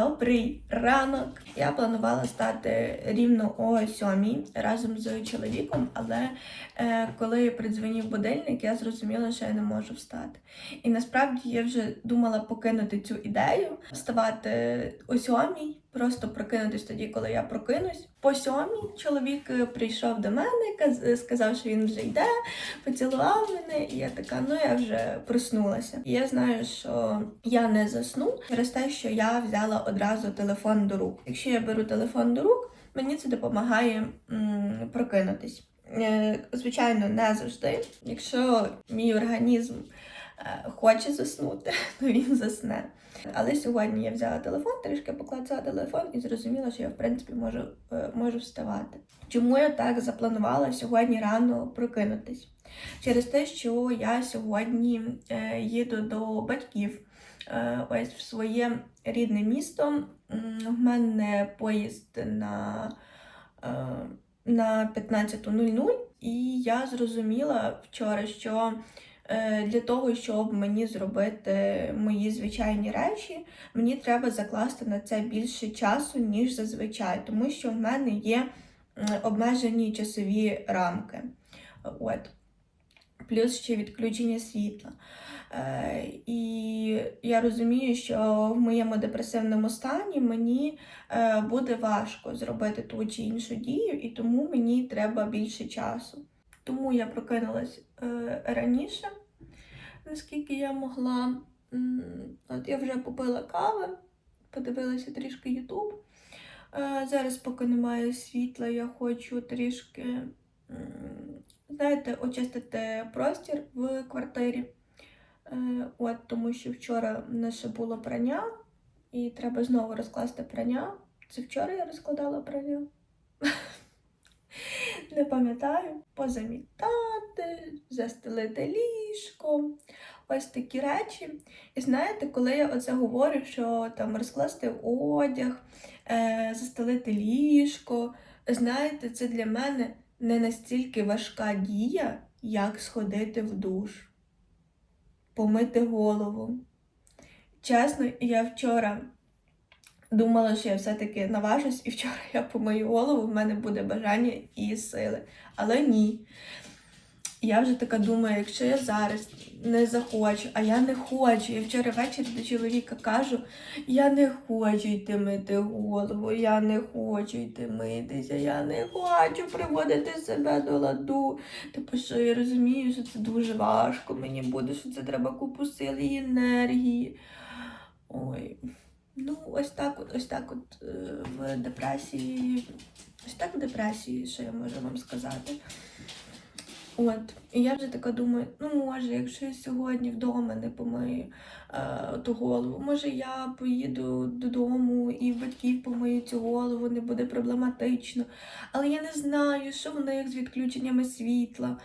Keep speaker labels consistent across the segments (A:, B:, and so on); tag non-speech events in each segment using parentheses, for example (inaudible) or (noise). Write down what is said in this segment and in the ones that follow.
A: Добрий ранок! Я планувала стати рівно о сьомій разом з чоловіком, але е, коли придзвонив будильник, я зрозуміла, що я не можу встати. І насправді я вже думала покинути цю ідею, вставати о сьомій, просто прокинутись тоді, коли я прокинусь. По сьомій чоловік е, прийшов до мене, каз- сказав, що він вже йде, поцілував мене, і я така, ну я вже проснулася. І я знаю, що я не засну через те, що я взяла одразу телефон до рук. Якщо я беру телефон до рук, мені це допомагає м, прокинутись. Е, Звичайно, не завжди. Якщо мій організм е, хоче заснути, (laughs) то він засне. Але сьогодні я взяла телефон, трішки поклацала телефон і зрозуміла, що я в принципі можу, е, можу вставати. Чому я так запланувала сьогодні рано прокинутись? Через те, що я сьогодні е, їду до батьків е, ось в своє рідне місто. В мене поїзд на, на 15.00, і я зрозуміла вчора, що для того, щоб мені зробити мої звичайні речі, мені треба закласти на це більше часу, ніж зазвичай, тому що в мене є обмежені часові рамки. От. Плюс ще відключення світла. Е, і я розумію, що в моєму депресивному стані мені е, буде важко зробити ту чи іншу дію, і тому мені треба більше часу. Тому я прокинулась е, раніше, наскільки я могла. От я вже попила кави, подивилася трішки Ютуб. Е, Зараз, поки немає світла, я хочу трішки, знаєте, очистити простір в квартирі. Е, От, тому що вчора в нас ще було прання, і треба знову розкласти прання. Це вчора я розкладала прання. Не пам'ятаю, позамітати, застелити ліжко, ось такі речі. І знаєте, коли я оце говорю, що там розкласти одяг, е, застелити ліжко, знаєте, це для мене не настільки важка дія, як сходити в душ помити голову. Чесно, я вчора думала, що я все-таки наважусь, і вчора я помию голову, в мене буде бажання і сили. Але ні. Я вже така думаю, якщо я зараз не захочу, а я не хочу. Я вчора ввечері до чоловіка кажу, я не хочу йти мити голову, я не хочу йти митися, я не хочу приводити себе до ладу. Типу, що я розумію, що це дуже важко, мені буде, що це треба купу сил і енергії. Ой. Ну, ось так ось так от е, в депресії. Ось так в депресії, що я можу вам сказати. От, і я вже така думаю, ну може, якщо я сьогодні вдома не помию е, ту голову, може я поїду додому і в батьків помию цю голову, не буде проблематично. Але я не знаю, що в них з відключеннями світла.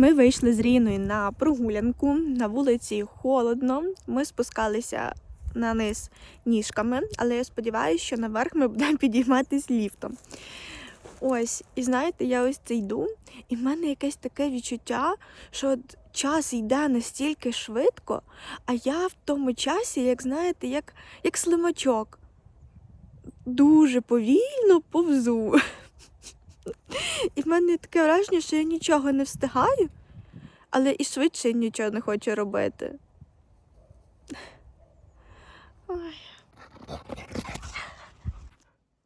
A: Ми вийшли з Ріною на прогулянку. На вулиці холодно. Ми спускалися на низ ніжками, але я сподіваюся, що наверх ми будемо підійматись ліфтом. Ось, і знаєте, я ось це йду, і в мене якесь таке відчуття, що от час йде настільки швидко, а я в тому часі, як знаєте, як, як слимачок. Дуже повільно повзу. (laughs) І в мене таке враження, що я нічого не встигаю, але і швидше нічого не хочу робити. Ой.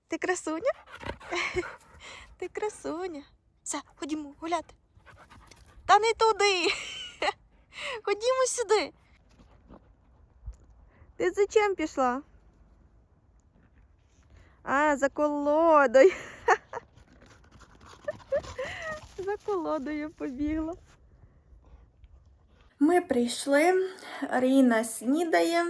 A: Ти красуня? (laughs) Ти красуня. Все, ходімо гуляти. Та не туди. (laughs) Ходімо сюди. Ти за чим пішла? А, за колодою. За колодою побігла. Ми прийшли, Ріна снідає,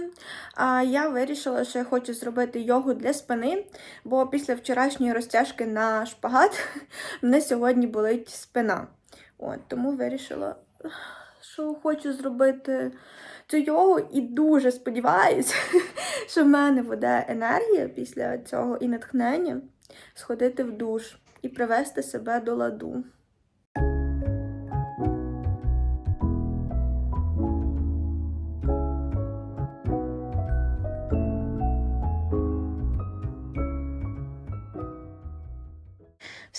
A: а я вирішила, що я хочу зробити йогу для спини, бо після вчорашньої розтяжки на шпагат (laughs) мене сьогодні болить спина. От, тому вирішила, що хочу зробити цю йогу і дуже сподіваюся, (laughs) що в мене буде енергія після цього і натхнення сходити в душ і привести себе до ладу.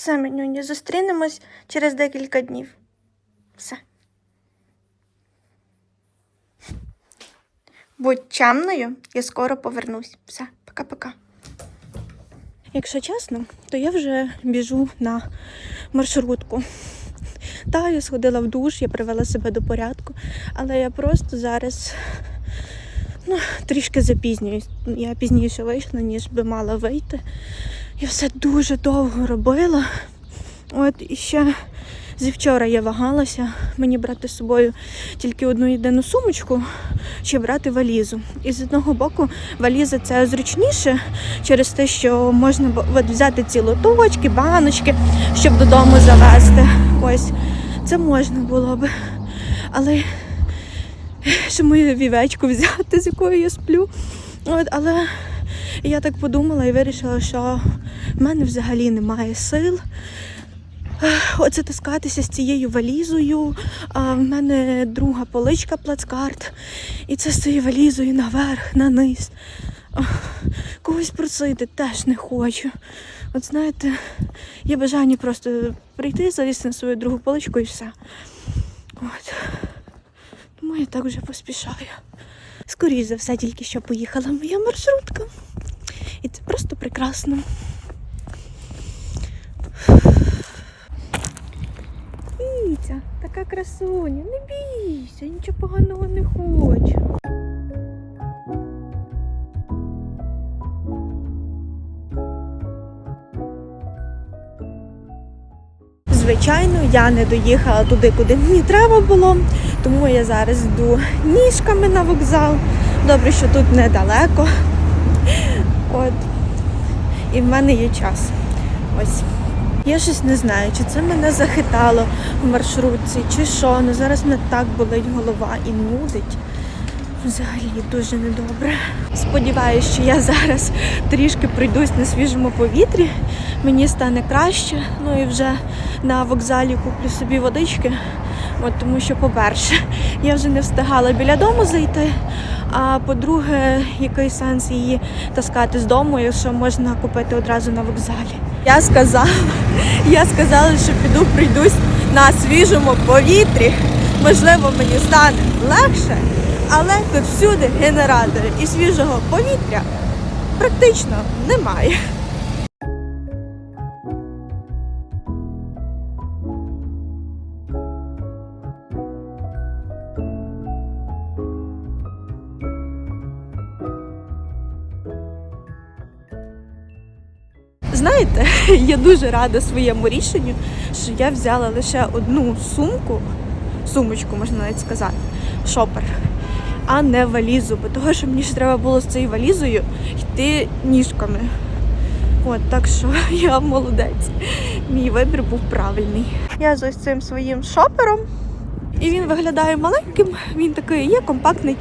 A: Все, менюні, зустрінемось через декілька днів. Все. Будь чемною, я скоро повернусь. Все, пока-пока. Якщо чесно, то я вже біжу на маршрутку. Та, я сходила в душ, я привела себе до порядку, але я просто зараз ну, трішки запізнююсь. Я пізніше вийшла, ніж би мала вийти. Я все дуже довго робила. От і ще зі вчора я вагалася мені брати з собою тільки одну єдину сумочку чи брати валізу. І з одного боку валіза це зручніше через те, що можна взяти ці лоточки, баночки, щоб додому завезти. Ось це можна було би. Але ще мою вівечку взяти, з якою я сплю. От, але я так подумала і вирішила, що в мене взагалі немає сил. Оце таскатися з цією валізою. А в мене друга поличка плацкарт. І це з цією валізою наверх, на низ. Когось просити теж не хочу. От знаєте, є бажання просто прийти, залізти на свою другу поличку і все. От. Тому я так вже поспішаю. Скоріше за все, тільки що поїхала моя маршрутка. І це просто прекрасно. Дивіться, така красуня, не бійся, нічого поганого не хочу. Звичайно, я не доїхала туди, куди мені треба було, тому я зараз йду ніжками на вокзал. Добре, що тут недалеко. От. І в мене є час. Ось. Я щось не знаю, чи це мене захитало в маршрутці, чи що. Ну зараз мене так болить голова і нудить. Взагалі дуже недобре. Сподіваюся, що я зараз трішки пройдусь на свіжому повітрі, мені стане краще. Ну і вже на вокзалі куплю собі водички. От тому що, по-перше, я вже не встигала біля дому зайти. А по-друге, який сенс її таскати з дому, якщо можна купити одразу на вокзалі. Я сказала, я сказала, що піду прийдусь на свіжому повітрі. Можливо, мені стане легше, але тут всюди генератори і свіжого повітря практично немає. Знаєте, (laughs) я дуже рада своєму рішенню, що я взяла лише одну сумку, сумочку, можна навіть сказати, шопер, а не валізу, бо того, що мені ж треба було з цією валізою йти ніжками. От, так що (laughs) я молодець. Мій вибір був правильний. Я з ось цим своїм шопером. І він виглядає маленьким, він такий є компактний,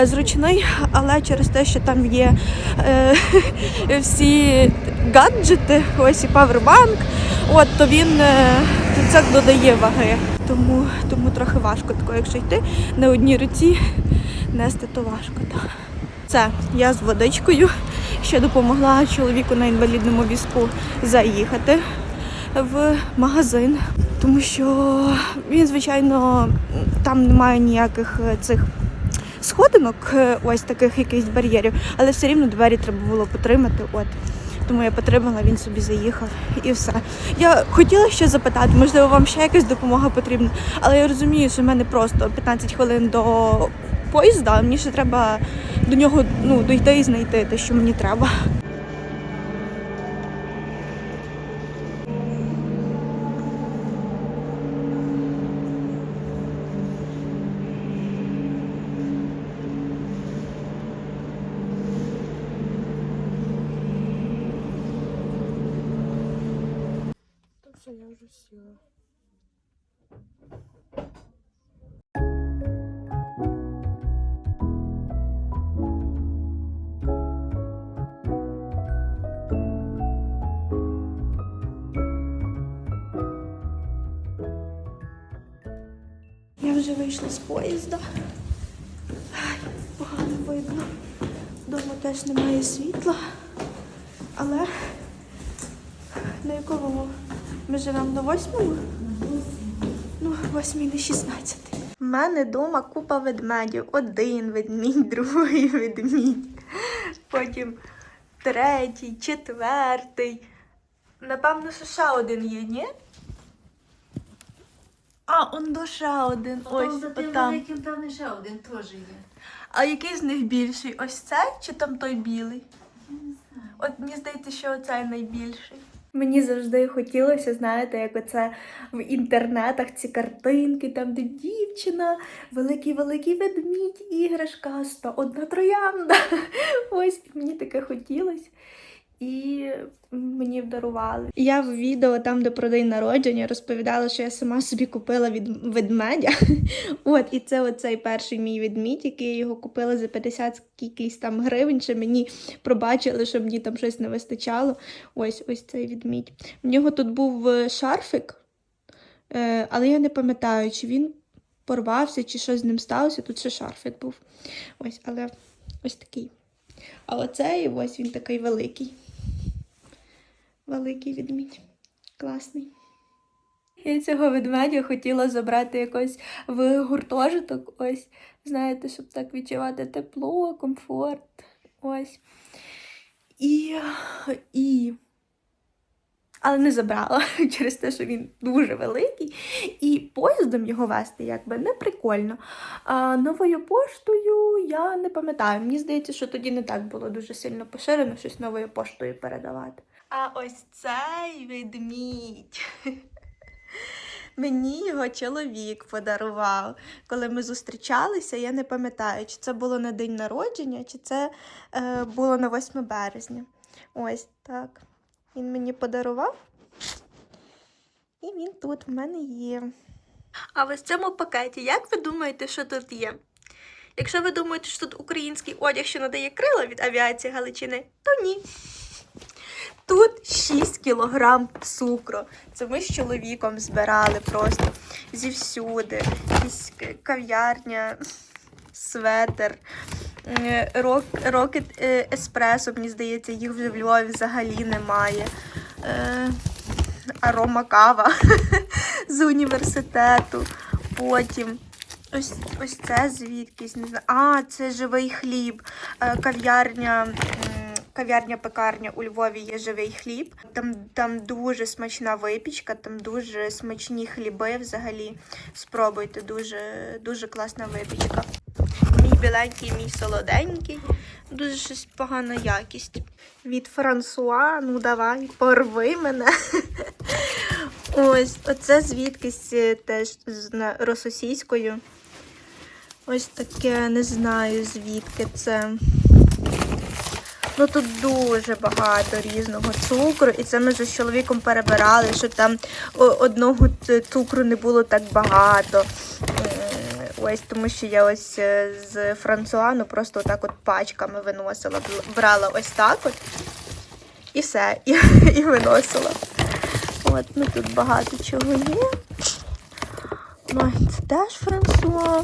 A: е, зручний, але через те, що там є е, (laughs) всі гаджети, ось і павербанк, от то він е, то це додає ваги. Тому, тому трохи важко тако, якщо йти на одній руці, нести то важко. Так. Це я з водичкою, ще допомогла чоловіку на інвалідному візку заїхати в магазин, тому що він, звичайно, там немає ніяких е, цих сходинок, е, ось таких якихось бар'єрів, але все рівно двері треба було потримати. От. Тому я потримала, він собі заїхав і все. Я хотіла ще запитати, можливо, вам ще якась допомога потрібна, але я розумію, що в мене просто 15 хвилин до поїзда, мені ще треба до нього ну, дойти і знайти те, що мені треба.
B: Вже
A: вийшли з поїзда. Ай, погано видно. Дома теж немає світла. Але на якому ми живемо на восьмому? Ну, восьмій на шістнадцятий. У мене вдома купа ведмедів. Один ведмідь, (laughs) другий ведмідь. Потім третій, четвертий. Напевно, що ще один є, ні? А, он до ще один.
B: Ось
A: Ось
B: за тим
A: там.
B: великим там ще один теж є.
A: А який з них більший? Ось цей чи там той білий? От мені здається, що оцей найбільший. Мені завжди хотілося, знаєте, як оце в інтернетах ці картинки, там, де дівчина, великий-великий ведмідь, іграшка, 101 троянда. (laughs) Ось мені таке хотілося. І мені вдарували. Я в відео, там, де про день народження, розповідала, що я сама собі купила від ведмедя. (laughs) От, і це оцей перший мій ведмідь, який я його купила за 50 якісь там гривень, що мені пробачили, що мені там щось не вистачало. Ось ось цей ведмідь. В нього тут був е, шарфик, е, але я не пам'ятаю, чи він порвався, чи щось з ним сталося. Тут ще шарфик був. Ось, але ось такий. А оцей ось він такий великий. Великий ведмідь. Класний. Я цього ведмедя хотіла забрати якось в гуртожиток. Ось, знаєте, щоб так відчувати тепло, комфорт. Ось. І. і... Але не забрала (laughs) через те, що він дуже великий, і поїздом його вести якби не прикольно. А новою поштою я не пам'ятаю. Мені здається, що тоді не так було дуже сильно поширено щось новою поштою передавати. А ось цей ведмідь. Мені його чоловік подарував. Коли ми зустрічалися, я не пам'ятаю, чи це було на день народження, чи це е, було на 8 березня. Ось так. Він мені подарував. І він тут в мене є. А в ось цьому пакеті, як ви думаєте, що тут є? Якщо ви думаєте, що тут український одяг, що надає крила від авіації Галичини, то ні. Тут 6 кілограм цукру. Це ми з чоловіком збирали просто зівсюди. Якісь кав'ярня, светер, е, рок, рокет е, еспресо, мені здається, їх в Львові взагалі немає. Е, арома кава (laughs) з університету. Потім ось, ось це звідкись. А, це живий хліб. Кав'ярня. Кав'ярня-пекарня у Львові є живий хліб. Там, там дуже смачна випічка, там дуже смачні хліби взагалі. Спробуйте, дуже, дуже класна випічка. Мій біленький, мій солоденький. Дуже щось погана якість. Від Франсуа, ну давай, порви мене. (laughs) Ось, оце звідкись е, теж з російською. Ось таке, не знаю звідки це. Ну тут дуже багато різного цукру, і це ми з чоловіком перебирали, що там одного цукру не було так багато. Ось тому що я ось е, з Франсуа ну просто отак от пачками виносила, брала ось так от і все, і, (laughs) і виносила. От, ну тут багато чого є. Ну, це теж Франсуа.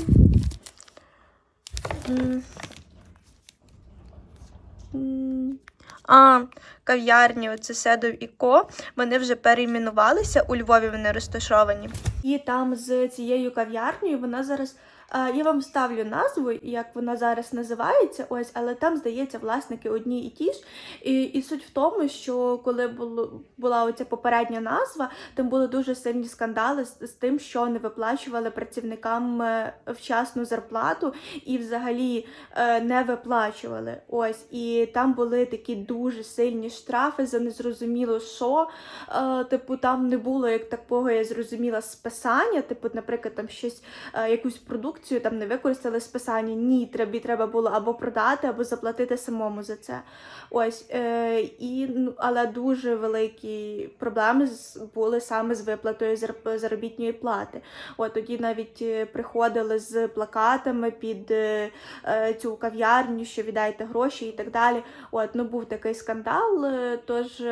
A: А, кав'ярні, оце Седов і Ко, вони вже перейменувалися, у Львові вони розташовані. І там з цією кав'ярнею вона зараз. Я вам ставлю назву, як вона зараз називається, ось, але там, здається, власники одні і ті ж. І, і суть в тому, що коли було, була оця попередня назва, там були дуже сильні скандали з, з тим, що не виплачували працівникам е, вчасну зарплату і взагалі е, не виплачували. Ось, і там були такі дуже сильні штрафи за незрозуміло що. Е, типу, там не було як такого, я зрозуміла, списання. Типу, наприклад, там щось, якусь продукцію там не використали списання. Ні, тобі треба було або продати, або заплатити самому за це. Ось е, і ну, але дуже великі проблеми були саме з виплатою заробітної плати. От тоді навіть е, приходили з плакатами під е, е, цю кав'ярню, що віддайте гроші і так далі. От ну був такий скандал. е, Тож,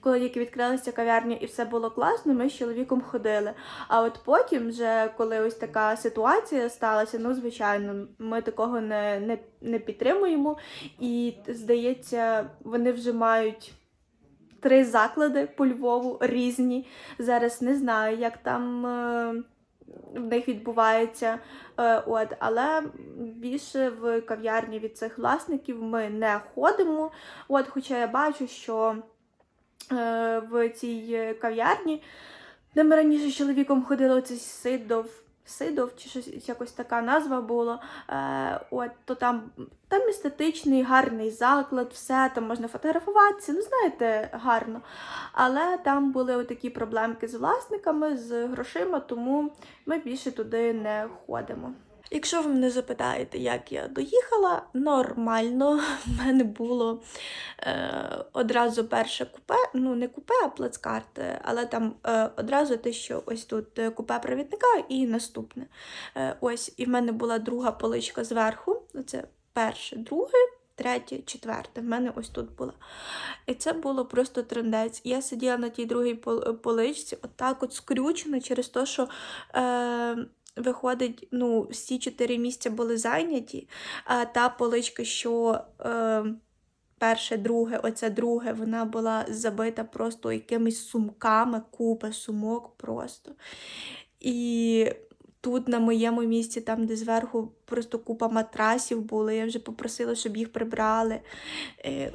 A: коли тільки відкрилася кав'ярня і все було класно, ми з чоловіком ходили. А от потім, вже коли ось така ситуація сталася, ну звичайно, ми такого не, не, не підтримуємо. І здається, вони вже мають. Три заклади по Львову різні. Зараз не знаю, як там е, в них відбувається. Е, от, але більше в кав'ярні від цих власників ми не ходимо. От, хоча я бачу, що е, в цій кав'ярні, де ми раніше з чоловіком ходили, оцей Сидов. Сидов, чи щось якось така назва була. Е, от, то там, там естетичний, гарний заклад, все, там можна фотографуватися, ну знаєте, гарно. Але там були такі проблемки з власниками, з грошима, тому ми більше туди не ходимо. Якщо ви мене запитаєте, як я доїхала, нормально. (laughs) В мене було е, одразу перше купе, ну не купе, а плацкарт, е, але там е, одразу те, що ось тут е, купе провідника і наступне. Е, ось, і в мене була друга поличка зверху. Це перше, друге, третє, четверте. В мене ось тут була. І це було просто трендець. Я сиділа на тій другій поличці, отак от скрючена через те, що. Е, Виходить, ну, всі чотири місця були зайняті, а та поличка, що е, перше, друге, оце друге, вона була забита просто якимись сумками, купа сумок просто. І тут, на моєму місці, там, де зверху просто купа матрасів були, я вже попросила, щоб їх прибрали. Е,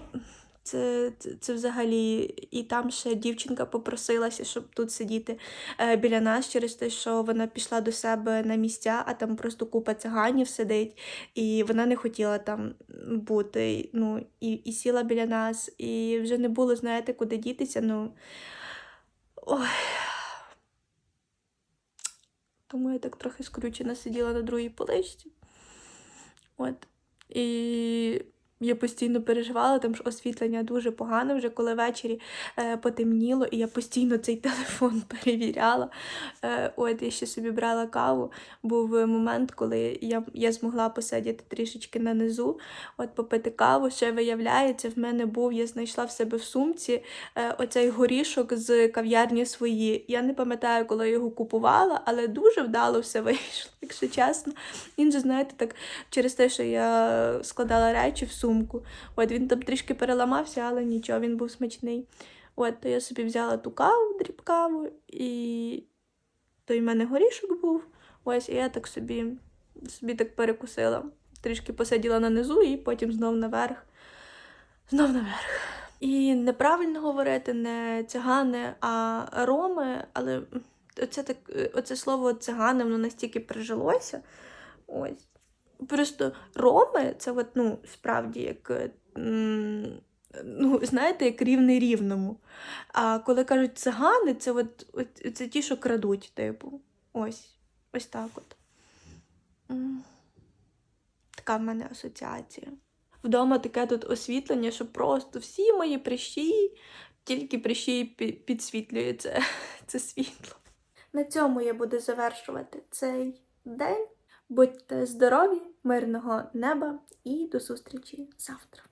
A: Це, це, взагалі, і там ще дівчинка попросилася, щоб тут сидіти е, біля нас через те, що вона пішла до себе на місця, а там просто купа циганів сидить, і вона не хотіла там бути. Ну, і, і сіла біля нас, і вже не було, знаєте, куди дітися. Ну, ой. Тому я так трохи скручена сиділа на другій поличці. От. І я постійно переживала, там ж освітлення дуже погане, вже коли ввечері е, потемніло, і я постійно цей (laughs) телефон перевіряла. Е, от я ще собі брала каву. Був момент, коли я, я змогла посидіти трішечки на низу, от попити каву. Ще виявляється, в мене був, я знайшла в себе в сумці е, оцей горішок з кав'ярні свої. Я не пам'ятаю, коли його купувала, але дуже вдало все (laughs) вийшло, якщо чесно. Він же, знаєте, так через те, що я складала речі в сумку. От він там трішки переламався, але нічого, він був смачний. От, то я собі взяла ту каву, дріб каву, і той в мене горішок був. Ось, і я так собі, собі так перекусила. Трішки посиділа на низу і потім знов наверх. Знов наверх. І неправильно говорити не цигани, а роми, але оце, так, оце слово цигани воно настільки прижилося. Ось. Просто роми це от, ну, справді як. е, Ну, знаєте, як рівний рівному. А коли кажуть цигани, це от, от це ті, що крадуть, типу. Ось. Ось так от. Така в мене асоціація. Вдома таке тут освітлення, що просто всі мої прищі, тільки прищі пі- підсвітлює це, (laughs) це світло. На цьому я буду завершувати цей день. Будьте здорові, мирного неба і до зустрічі завтра.